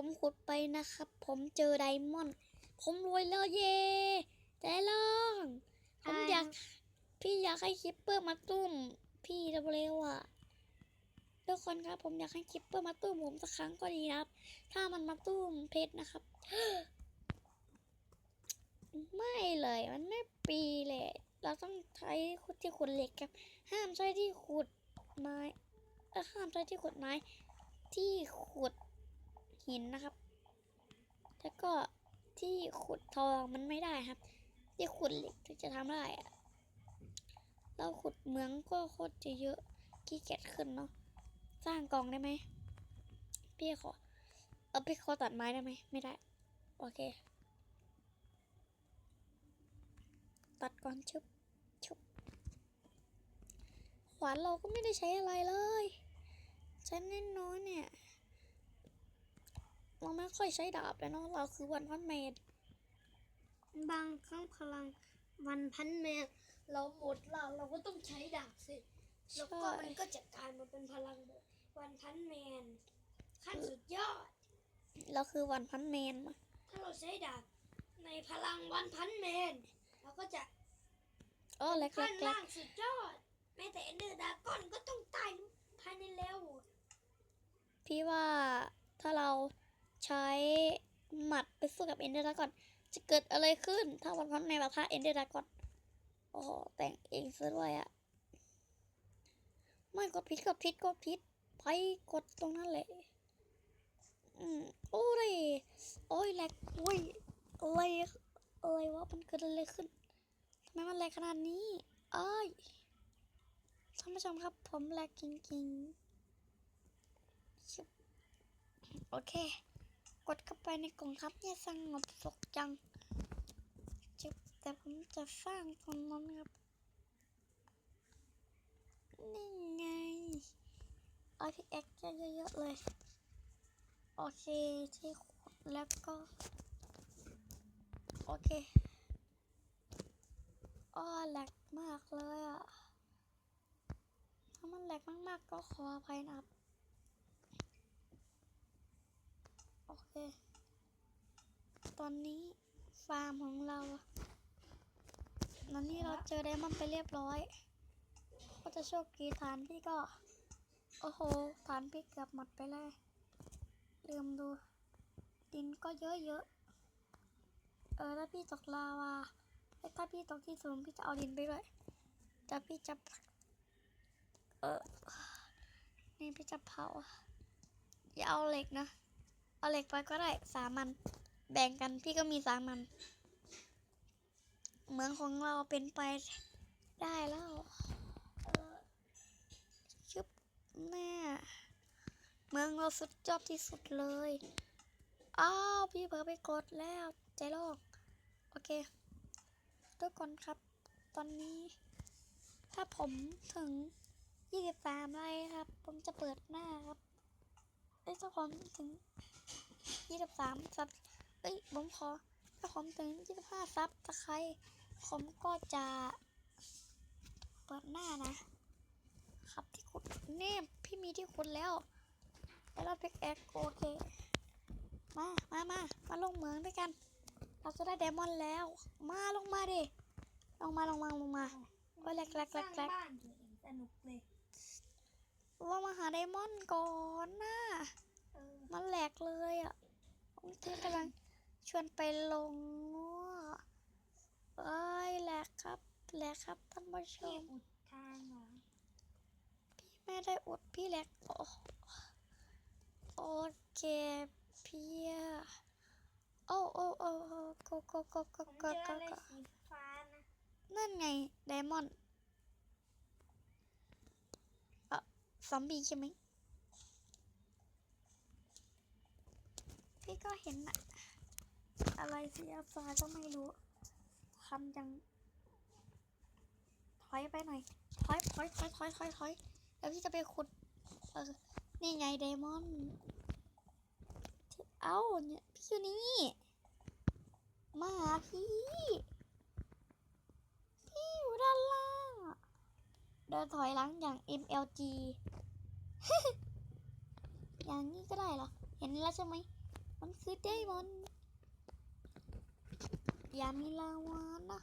ผมขุดไปนะครับ ผมเจอไดมอนด์ผมรวยแล้วเย่แต่ลองผมอยาก พี่อยากให้คิปเปอร์มาตุ้ม พี่เร็วๆอะทุกคนครับผมอยากให้คิปเปอร์มาตุ้มผมสักครั้งก็ดีครับ ถ้ามันมาตุ้มเพชรนะครับ ไม่เลยมันไม่ปีเลย เราต้องใช้ขุดที่ขุดเหล็กครับ ห้ามใช้ที่ขุดไม้ห้ามใช้ที่ขุดไม้ ที่ขุด หินนะครับ แล้วก็ที่ขุดทองมันไม่ได้ครับ ที่ขุดเหล็กถึงจะทำได้อะเราขุดเหมืองก็โคตรจะเยอะขี้เกียจขึ้นเนาะ สร้างกองได้ไหมพี่ขอ เอาพี่ขอตัดไม้ได้ไหม ไม่ได้ โอเค ตัดก่อนชุบชุบขวานเราก็ไม่ได้ใช้อะไรเลยใช้น้อยเนี่ย เราไม่ค่อยใช้ดาบเลยเนาะเราคือวันพันเมดบางครั้งพลังวันพันแมนเราหมดเราเราก็ต้องใช้ดาบสิแล้วก็มันก็จะกลายมาเป็นพลังแบบวันพันแมนขั้นสุดยอดเราคือวันพันเมนมาถ้าเราใช้ดาบในพลังวันพันแมนเราก็จะอ๋อแลกแลขั้นกแลล่ากงสุดยอดแม้แต่เอนเดอร์ดาก้อนก็ต้องตายภายในเร็วพี่ว่าถ้าเรา ใช้หมัดไปสู้กับเอนเดอร์ดากอน จะเกิดอะไรขึ้น ถ้าวันพันในปะทะเอนเดอร์ดากอนโอ้โหแต่งเองซะด้วยอะไม่กดพิษกดพิษกดพิษไปกดตรงนั้นแหละอืมโอ้ยโอ้ยแหลกโอ้ยอะไรอะไรวะมันเกิดอะไรขึ้นทำไมมันแหลกขนาดนี้เอ้ยท่านผู้ชมครับผมแหลกจริงๆชิบโอเค กดเข้าไปในกล่องครับเนี่ยสงบสุขจังจบแต่ผมจะสร้างตรงนั้นครับ นี่ไงเอาที่เอ็กซ์เยอะๆเลย โอเคที่แล้วก็ โอเคอ้อแหลกมากเลยอะ ถ้ามันแหลกมากๆก็ขออภัยนะครับ โอ เค ตอนนี้ฟาร์มของเราอะตอนนี้เราเจอไดมอนด์ไปเรียบร้อย ก็จะโชคดีฐานพี่ก็ โอ้โห ฐานพี่เกือบหมดไปเลยลืมดู ดินก็เยอะๆเออถ้าพี่ตกลาวาเอ้ยถ้าพี่ตกที่สูงพี่จะเอาดินไปด้วยแต่พี่จะเออนี่พี่จะเผาอย่าเอาเหล็กนะ เอาเหล็กไปก็ได้สามันแบ่งกันพี่ก็มีสามันเมืองของเราเป็นไปได้แล้วชึบแน่เมืองเราสุดยอดที่สุดเลย อ้าว พี่เผลอไปกดแล้ว ใจโลก โอเค ทุกคนครับ ตอนนี้ ถ้าผมถึง 23ไลค์ครับ ผมจะเปิดหน้าครับเอ้ยถ้าผมถึง ยี่สิบสามซับเอ้ยผมขอถ้าผมถึงยี่สิบห้าซับตะไคร้ผมก็จะเปิดหน้านะ ครับที่ขุดเนี่พี่มีที่ขุดแล้วแล้วเราพิกแอคโอเค มามามามาลงเหมืองด้วยกัน เราจะได้ไดมอนด์แล้ว มาลงมาดิลงมาลงมาลงมาโอ้ยแหลกแหลกสแหลร้ากงแหลกบ้านอยู่เองสนุกเลยเรามาหาไดมอนด์ก่อนนะเออมันแหลกเลยอะผม ที่กำลังชวนไปลงว่าเอ้ยแหลกครับแหลกครับท่านผู้ชพี่มอุดทางเหรอพี่ไม่ได้อุดพี่แหลกโอ้โอเคพี่โอ้โอ้โอ้โอ้กโกโกโกผมโกเจอโกอะไรโกสีฟ้านะนั่นไงไดมอนด์เอะซอมบี้ใช่ไหม ก็เห็นอะอะไรสีฟ้าก็ไม่รู้ทำจังถอยไปหน่อยถอยถอยถอยถอยถอยถอยแล้วพี่จะไปขุดเออนี่ไงไดมอนด์ที่เอ้าเนี่ยพี่อยู่นี่มาพี่ พี่อยู่ด้านล่างเดินถอยหลังอย่าง MLG อย่างนี้ก็ได้เหรอ เห็นแล้วใช่ไหม มันคือไดมอนด์อย่ามีลาวานะ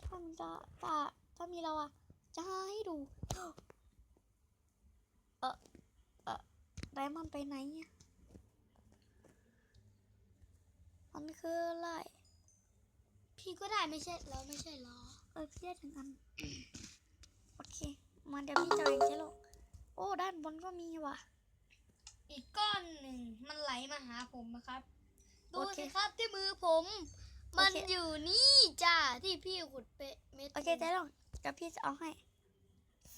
ถ้ามันจะถ้าถ้ามีลาวาจะให้ดู เออเออไดมอนด์ไปไหนเนี่ยมันคืออะไร พี่ก็ได้ไม่ใช่แล้วไม่ใช่เหรอ เออพี่ได้ถึงอัน โอเค มาเดี๋ยวพี่จะเอาเองใช่หรอโอ้ ด้านบนก็มีว่ะ อีกก้อนหนึ่งมันไหลมาหาผมนะครับ ดูโอเคสิครับที่มือผมโอเคมันอยู่นี่จ้าที่พี่ขุดเปะเม็ดโอเคได้หรอกเดี๋ยวพี่จะเอาให้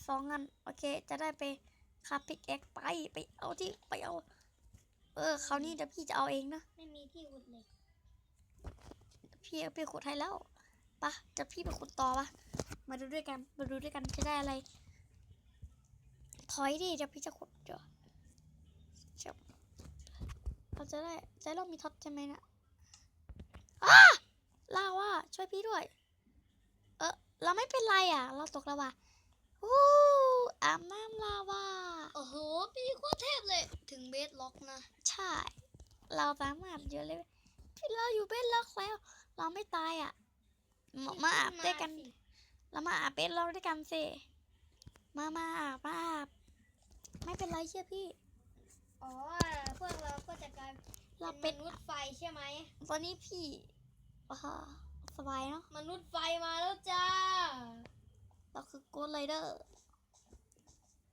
สองอันโอเค จะได้ไปคาปิกเอ็กไปไปเอาที่ไปเอา เออคราวนี้เดี๋ยวพี่จะเอาเองนะไม่มีที่ขุดเลยพี่เอาไปขุดให้แล้วปะจะพี่ไปขุดต่อปะมาดูด้วยกันมาดูด้วยกันจะได้อะไรถอยดิเดี๋ยวพี่จะขุดเดี๋ยวเดี๋ยว เราจะได้จะได้เรามีท็อปใช่ไหมนะอ้าลาว่าช่วยพี่ด้วย เออเราไม่เป็นไรอะ เราตกลาวาอู้อาบน้ำลาวาโอ้โหพี่โคตรเทพเลย ถึงเบสล็อกนะ ใช่ เราสามารถอยู่เลยพี่เราอยู่เบนล็อกแล้ว เราไม่ตายอะ มามาอาบด้วยกันสิเรามาอาบเป็นเราด้วยกันสิ มามาอาบมาอาบไม่เป็นไรเชื่อพี่ อ๋อ พวกเราก็จะกลายเราเป็เป็นนมนุษย์ไฟใช่ไหม ตอนนี้พี่อ่าสบายเนาะ มนุษย์ไฟมาแล้วจ้า เราคือโกดไรเดอร์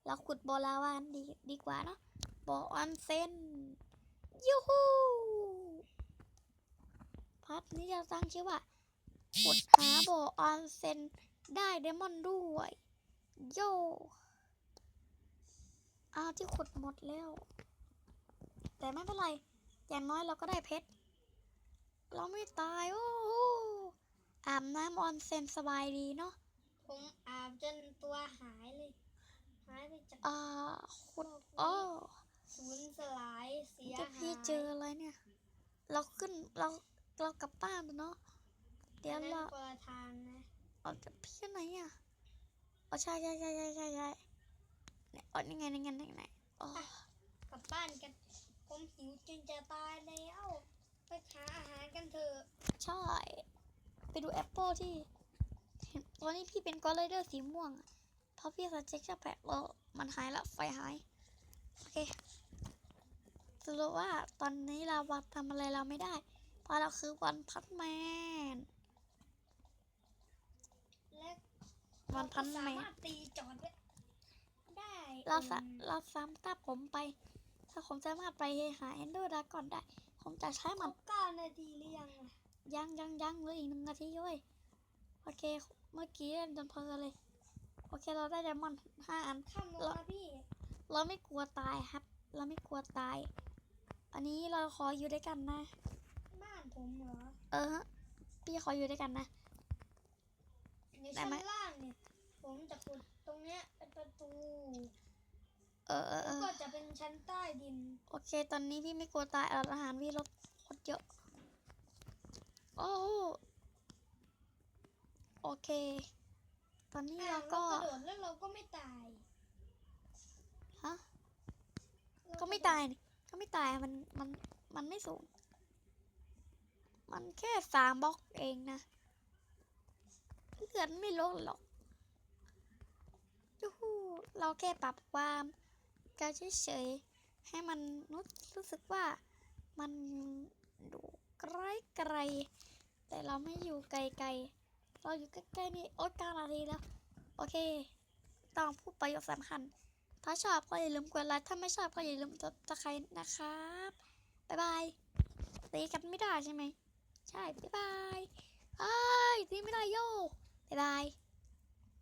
เราขุดบอลาวานดีดีกว่าเนาะบอออนเซนยูฮูพัดนี้จะตั้งชื่อว่าขุดหาบอออนเซนได้เดมอนด้วยโยเอาที่ขุดหมดแล้ว แต่ไม่เป็นไร อย่างน้อยเราก็ได้เพชร เราไม่ตาย โอ้โหอาบน้ำออนเซนสบายดีเนาะ ผมอาบจนตัวหายเลย หายไปจากอ่าขุดโอ้ศูนย์สลายเสียเดี๋ยวหายพี่เจออะไรเนี่ย เราขึ้นเราเรากลับบ้านเนาะ เดี๋ยวอันนั้นเราคนละทางนะเอาจะพี่ไหนอะอ๋อใช่ใช่ใช่ใช่ใช่ใช่เนี่ยอ๋อนี่ไงนี่ไงนี่ไงอ๋อกลับบ้านกัน ผมหิวจนจะตายแล้ว ไปหาอาหารกันเถอะ ใช่ ไปดูแอปเปิลที่เห็นตอนนี้พี่เป็นกอลเลเดอร์สีม่วงอะเพราะพี่สเจ็คจะแปะแล้วมันหายละไฟหาย โอเคสรุปว่าตอนนี้เราวัดทำอะไรเราไม่ได้ เพราะเราคือวันพัดแมน และวันพันสาแมนมารถตีจอดไว้ได้ เราสะอืมเราสามถ้าผมไป ถ้าผมสามารถไปหาเอนเดอร์ดาก่อนได้ ผมจะใช้มันเก้านาทีหรือยังอะยังยังยังเหลยอีกหนึ่งนาทีเว้ยโอเค เมื่อกี้เล่นจนเพลินเลย โอเคเราได้ไดมอนด์ห้าอันค่ำแล้วนะพี่ เราไม่กลัวตายครับ เราไม่กลัวตาย อันนี้เราขออยู่ด้วยกันนะ บ้านผมเหรอ เออ พี่ขออยู่ด้วยกันนะในชั้นไมล่างเนี่ย ผมจะขุดตรงเนี้ยเป็นประตู เออเออเอแล้วอก็จะเป็นชั้นใต้ดิน โอเค ตอนนี้พี่ไม่กลัวตายเอาอาหารพี่ลดโคตรเยอะ โอ้โหโอเค ตอนนี้อ่าเราเราก็กระโดดแล้วเราก็ไม่ตาย ฮะเรก็ไม่ตายนี่ก็ไม่ตาย มัน มัน มันไม่สูง มันแค่สามบล็อกเองนะ เลือดไม่ลดหรอกยูฮูเราแค่ปรับความ การเฉยๆให้มันรู้รู้สึกว่ามันดูไกลไกลๆแต่เราไม่อยู่ไกลๆ เราอยู่ใกล้ๆนี่โอ๊ยเก้านาทีแล้ว โอเค ต้องพูดประโยคสำคัญ ถ้าชอบก็อย่าลืมกดไลค์ถ้าไม่ชอบก็อย่าลืมกดตะไคร้นะครับบ๊ายบายตีกันไม่ได้ใช่ไหมใช่บ๊ายบายอ้ยตีไม่ได้โย่บ๊ายบาย